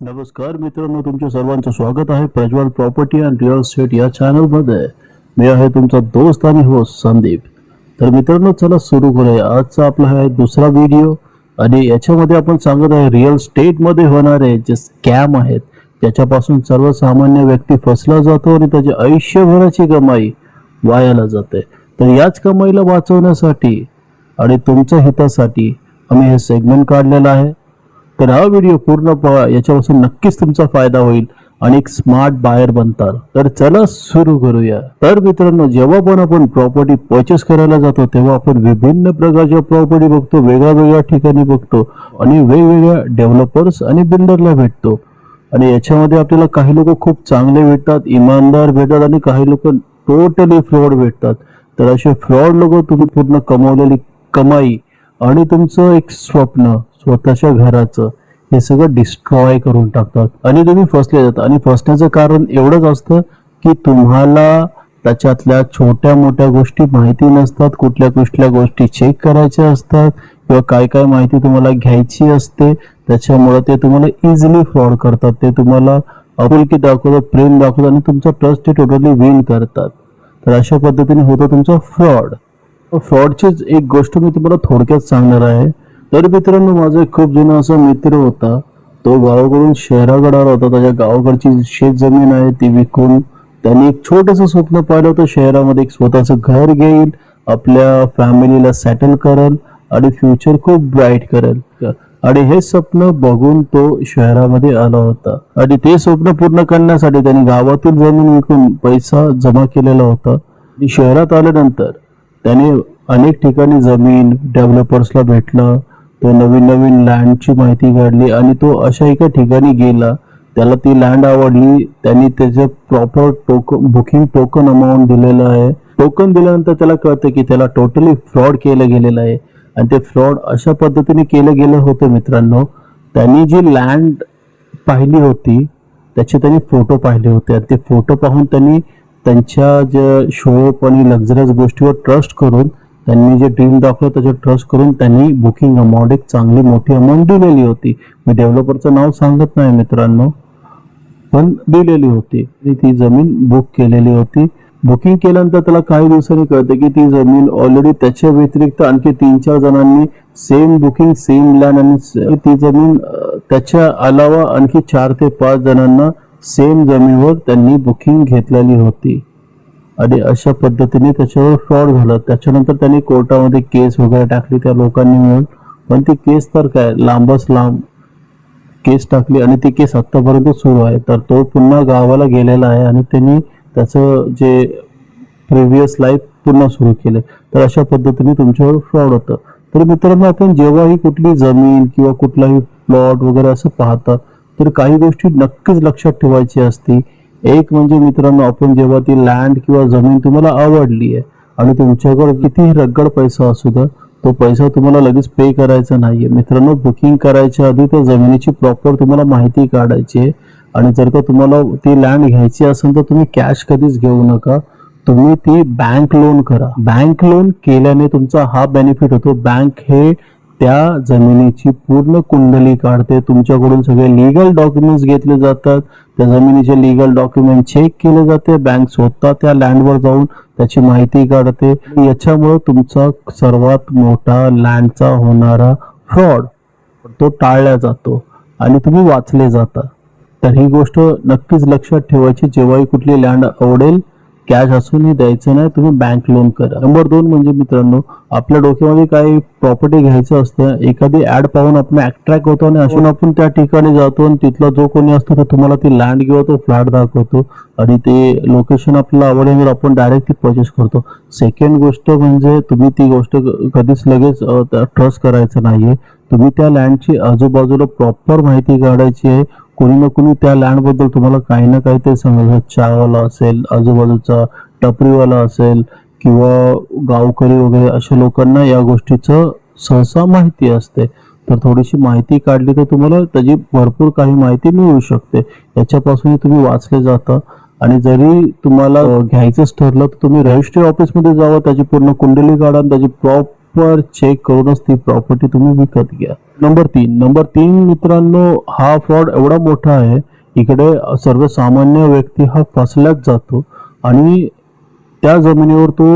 नमस्कार मित्रांनो तुमच्या सर्वांचं स्वागत आहे Prajwal property and real estate या चॅनलमध्ये. मी आहे तुमचा दोस्त आणि हो संदीप. तर मित्रांनो चला सुरू करूया. आजचा आपला हा आहे दुसरा व्हिडिओ आणि याच्यामध्ये आपण सांगत आहे रिअल स्टेटमध्ये होणारे जे स्कॅम आहेत त्याच्यापासून सर्वसामान्य व्यक्ती फसला जातो आणि त्याची आयुष्यभराची कमाई वायाला जाते. तर याच कमाईला वाचवण्यासाठी आणि तुमच्या हितासाठी आम्ही हे सेगमेंट काढलेलं आहे. तर हा व्हिडिओ पूर्ण पहा. याच्यापासून नक्कीच तुमचा फायदा होईल. आणि एक स्मार्ट बायर बनतात तर चला सुरू करूया. तर मित्रांनो जेव्हा पण आपण प्रॉपर्टी परचेस करायला जातो तेव्हा आपण विभिन्न प्रकारच्या प्रॉपर्टी बघतो वेगळ्या वेगळ्या ठिकाणी बघतो आणि वेगवेगळ्या डेव्हलपर्स आणि बिल्डरला भेटतो. आणि याच्यामध्ये आपल्याला काही लोक खूप चांगले भेटतात इमानदार भेटतात आणि काही लोक टोटली फ्रॉड भेटतात. तर असे फ्रॉड लोक तुम्ही पूर्ण कमवलेली कमाई आणि तुमचं एक स्वप्न स्वतःच्या घराचं हे सगळं डिस्ट्रॉय करून टाकतात. आणि तुम्ही फसले जातात आणि फसण्याचं कारण एवढंच असतं की तुम्हाला त्याच्यातल्या छोट्या मोठ्या गोष्टी माहिती नसतात. कुठल्या कुठल्या गोष्टी चेक करायच्या असतात किंवा काय काय माहिती तुम्हाला घ्यायची असते. त्याच्यामुळे ते तुम्हाला इझिली फ्रॉड करतात. ते तुम्हाला अपुलकी दाखवतात प्रेम दाखवतात आणि तुमचा ट्रस्ट ते टोटली विन करतात. तर अशा पद्धतीने होतं तुमचा फ्रॉड फ्रॉडचीच एक गोष्ट मी तुम्हाला थोडक्यात सांगणार आहे. तर मित्रांनो माझा एक खूप जुना असा मित्र होता. तो गावाकडून शहराकडे आला होता. त्याच्या गावाकडची शेत जमीन आहे ती विकून त्यांनी एक छोटस स्वप्न पाहिलं होतं. शहरामध्ये एक स्वतःचं घर घेईल आपल्या फॅमिलीला सेटल करेल आणि फ्युचर खूप ब्राईट करेल. आणि हे स्वप्न बघून तो शहरामध्ये आला होता. आणि ते स्वप्न पूर्ण करण्यासाठी त्यांनी गावातील जमीन विकून पैसा जमा केलेला होता. शहरात आल्यानंतर त्याने अनेक ठिकाणी जमीन डेव्हलपर्सला भेटलं. तो नवीन नवीन लँडची माहिती काढली आणि तो अशा एका ठिकाणी गेला. त्याला ती लँड आवडली. त्यांनी त्याचं proper token booking token amount दिलेलं आहे. टोकन दिल्यानंतर त्याला कळतं की त्याला टोटली फ्रॉड केलं गेलेलं आहे. आणि ते फ्रॉड अशा पद्धतीने केलं गेलं होतं मित्रांनो. त्यांनी जी लँड पाहिली होती त्याचे त्यांनी फोटो पाहिले होते. आणि ते फोटो पाहून त्यांनी त्यांच्या ज्या शोप आणि लक्झरस गोष्टीवर ट्रस्ट करून त्यांनी जे ड्रीम दाखवलं त्याच्यावर ट्रस्ट करून त्यांनी बुकिंग अमाऊंट एक चांगली मोठी अमाऊंट दिलेली होती. मी डेव्हलपरचं नाव सांगत नाही मित्रांनो पण दिलेली होती. ती जमीन बुक केलेली होती. बुकिंग केल्यानंतर त्याला काही दिवसांनी कळतं की ती जमीन ऑलरेडी त्याच्या व्यतिरिक्त आणखी तीन चार जणांनी सेम बुकिंग सेम लँड आणि ती जमीन त्याच्या अलावा आणखी चार ते पाच जणांना सेम जमीनवर त्यांनी बुकिंग घेतलेली होती. आणि अशा पद्धतीने त्याच्यावर फ्रॉड झालं. त्याच्यानंतर त्यांनी कोर्टामध्ये केस वगैरे टाकली त्या लोकांनी मिळून. पण ती केस तर काय लांबच लांब केस टाकली आणि ती केस आत्तापर्यंत सुरू आहे. तर तो पुन्हा गावाला गेलेला आहे आणि त्यांनी त्याचं जे प्रिव्हियस लाईफ पुन्हा सुरू केलं तर अशा पद्धतीने तुमच्यावर फ्रॉड होतं. तर मित्रांनो आपण जेव्हाही कुठली जमीन किंवा कुठलाही प्लॉट वगैरे असं पाहता तर काही गोष्टी नक्कीच लक्षात ठेवायची असती. एक म्हणजे मित्रांनो आपण जेव्हा ती लँड किंवा जमीन तुम्हाला आवडली आहे आणि तुमच्याकडे कितीही रगड पैसा असू द्या तो पैसा तुम्हाला लगेच पे करायचा नाहीये. मित्रांनो बुकिंग करायच्या आधी त्या जमिनीची प्रॉपर तुम्हाला माहिती काढायची आहे. आणि जर का तुम्हाला ती लँड घ्यायची असेल तर तुम्ही कॅश कधीच घेऊ नका. तुम्ही ती बँक लोन करा. बँक लोन केल्याने तुमचा हा बेनिफिट होतो. बँक हे त्या जमिनीची पूर्ण कुंडली काढते. तुमच्याकडून सगळे लिगल डॉक्युमेंट्स घेतले जातात. त्या जमिनीचे लिगल डॉक्युमेंट चेक केले जाते. बँक स्वतः त्या लँडवर जाऊन त्याची माहिती काढते. याच्यामुळे तुमचा सर्वात मोठा लँडचा होणारा फ्रॉड तो टाळला जातो आणि तुम्ही वाचले जाता. तर ही गोष्ट नक्कीच लक्षात ठेवायची. जेव्हाही कुठली लँड आवडेल कॅश असूनही द्यायचं नाही तुम्ही बँक लोन करा. नंबर दोन म्हणजे मित्रांनो आपल्या डोक्यामध्ये काही प्रॉपर्टी घ्यायचं असतं एखादी ऍड पाहून आपण अट्रॅक्ट होतो आणि असून आपण त्या ठिकाणी जातो आणि तिथला जो कोणी असतो तो तुम्हाला ती लँड किंवा तो फ्लॅट दाखवतो आणि ते लोकेशन आपल्याला आवडल्यावर आपण डायरेक्ट ती परचेस करतो. सेकंड गोष्ट म्हणजे तुम्ही ती गोष्ट कधीच लगेच ट्रस्ट करायचं नाहीये. तुम्ही त्या लँडची आजूबाजूला प्रॉपर माहिती काढायची आहे. कोणी ना कोणी त्या लँडबद्दल तुम्हाला काही ना काही ते समजा चहावाला असेल आजूबाजूचा टपरीवाला असेल किंवा गावकरी वगैरे अशा लोकांना या गोष्टीचं सहसा माहिती असते. तर थोडीशी माहिती काढली तर तुम्हाला त्याची भरपूर काही माहिती मिळू शकते. याच्यापासून तुम्ही वाचले जाता. आणि जरी तुम्हाला घ्यायचंच ठरलं तर तुम्ही रजिस्ट्री ऑफिसमध्ये जावं त्याची पूर्ण कुंडली काढा आणि त्याची प्रॉप प्रॉपर चेक करूनच ती प्रॉपर्टी तुम्ही विकत घ्या. नंबर तीन. नंबर तीन मित्रांनो हा फ्रॉड एवढा मोठा आहे इकडे सर्वसामान्य व्यक्ती हा फसल्याच जातो आणि त्या जमिनीवर तो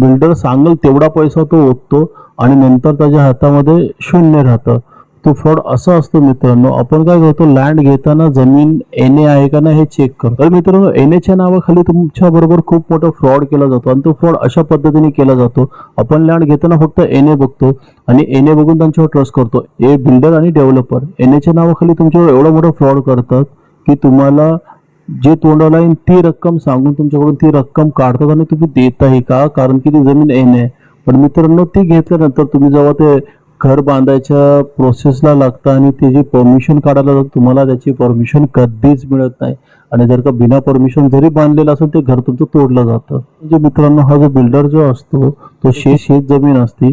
बिल्डर सांगेल तेवढा पैसा तो ओततो आणि नंतर त्याच्या हातामध्ये शून्य राहतं. तो फ्रॉड असा असतो मित्रांनो आपण काय करतो लँड घेताना जमीन एन ए आहे का नाही हे चेक करतो. तर मित्रांनो एन एच्या नावाखाली तुमच्या बरोबर खूप मोठा फ्रॉड केला जातो आणि तो फ्रॉड अशा पद्धतीने केला जातो. आपण लँड घेताना फक्त एन ए बघतो आणि एन ए बघून त्यांच्यावर ट्रस्ट करतो. ए बिल्डर आणि डेव्हलपर एन एच्या नावाखाली तुमच्यावर एवढा मोठा फ्रॉड करतात की तुम्हाला जे तोंडाला येईल ती रक्कम सांगून तुमच्याकडून ती रक्कम काढतात आणि तुम्ही देताही का? कारण की ती जमीन एन आहे. पण मित्रांनो ती घेतल्यानंतर तुम्ही जेव्हा ते घर बांधायच्या प्रोसेसला लागतं आणि ते जे परमिशन काढायला जातं तुम्हाला त्याची परमिशन कधीच मिळत नाही. आणि जर का बिना परमिशन जरी बांधलेलं असेल ते घर तुमचं तोडलं जातं. म्हणजे मित्रांनो हा जो बिल्डर जो असतो तो शेत शेत जमीन असते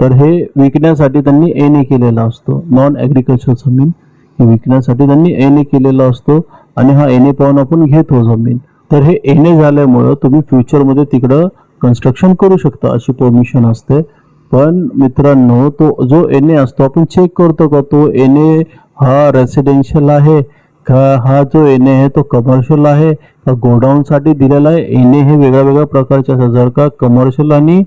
तर हे विकण्यासाठी त्यांनी एन ए केलेला असतो. नॉन ॲग्रिकल्चर जमीन हे विकण्यासाठी त्यांनी एन ए केलेला असतो आणि हा एन ए पाहून आपण घेतो जमीन. तर हे एन ए झाल्यामुळं तुम्ही फ्युचरमध्ये तिकडं कन्स्ट्रक्शन करू शकता अशी परमिशन असते. पण मित्रांनो तो जो एन ए असतो आपण चेक करतो का? तो एन ए हा रेसिडेन्शियल आहे का? हा जो एन ए आहे तो कमर्शियल आहे का? गोडाऊनसाठी दिलेला आहे. एन ए हे वेगळ्या वेगळ्या प्रकारचे असतात. जर का कमर्शियल आणि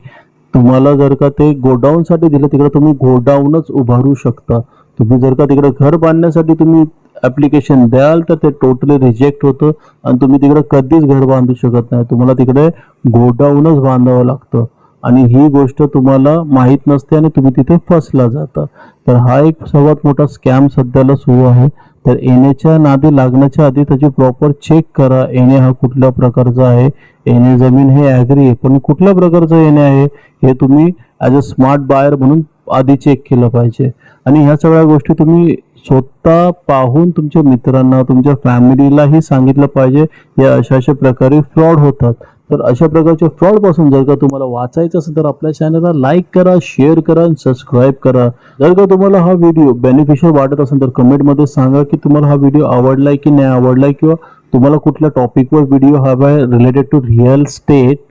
तुम्हाला जर का ते गोडाऊनसाठी दिलं तिकडे तुम्ही गोडाऊनच उभारू शकता. तुम्ही जर का तिकडे घर बांधण्यासाठी तुम्ही ॲप्लिकेशन द्याल तर ते टोटली रिजेक्ट होतं आणि तुम्ही तिकडे कधीच घर बांधू शकत नाही. तुम्हाला तिकडे गोडाऊनच बांधावं लागतं. आणि ही गोष्ट तुम्हाला माहीत नसते आणि तुम्ही तिथे फसला जाता. तर हा एक सर्वात मोठा स्कॅम सध्याला सुरू आहे. तर एनेच्या नादी लागण्याच्या आधी त्याची प्रॉपर चेक करा. येणे हा कुठल्या प्रकारचा आहे? एने जमीन हे ॲग्री आहे पण कुठल्या प्रकारचं येणे आहे? हे तुम्ही ॲज अ स्मार्ट बायर म्हणून आधी चेक केलं पाहिजे. आणि ह्या सगळ्या गोष्टी तुम्ही स्वतः पाहून तुमच्या मित्रांना तुमच्या फॅमिलीलाही सांगितलं पाहिजे. या अशा अशा प्रकारे फ्रॉड होतात. तर अशा प्रकारच्या फ्रॉडपासून जर का तुम्हाला वाचायचं असेल तर आपल्या चॅनलला लाईक करा शेअर करा आणि सबस्क्राईब करा. जर का तुम्हाला हा व्हिडिओ बेनिफिशियल वाटत असेल तर कमेंटमध्ये सांगा की तुम्हाला हा व्हिडिओ आवडलाय की नाही आवडलाय किंवा तुम्हाला कुठल्या टॉपिकवर व्हिडिओ हवा आहे रिलेटेड टू रिअल स्टेट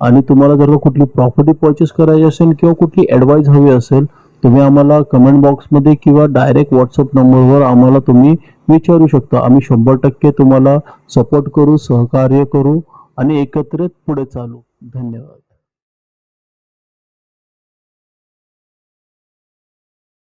आणि तुम्हाला जर का कुठली प्रॉपर्टी परचेस करायची असेल किंवा कुठली ॲडवाईस हवी असेल तुम्ही आम्हाला कमेंट बॉक्समध्ये किंवा डायरेक्ट व्हॉट्सअप नंबरवर आम्हाला तुम्ही विचारू शकता. आम्ही शंभर टक्के तुम्हाला सपोर्ट करू सहकार्य करू. आणि एकत्रित पुढे चालू. धन्यवाद.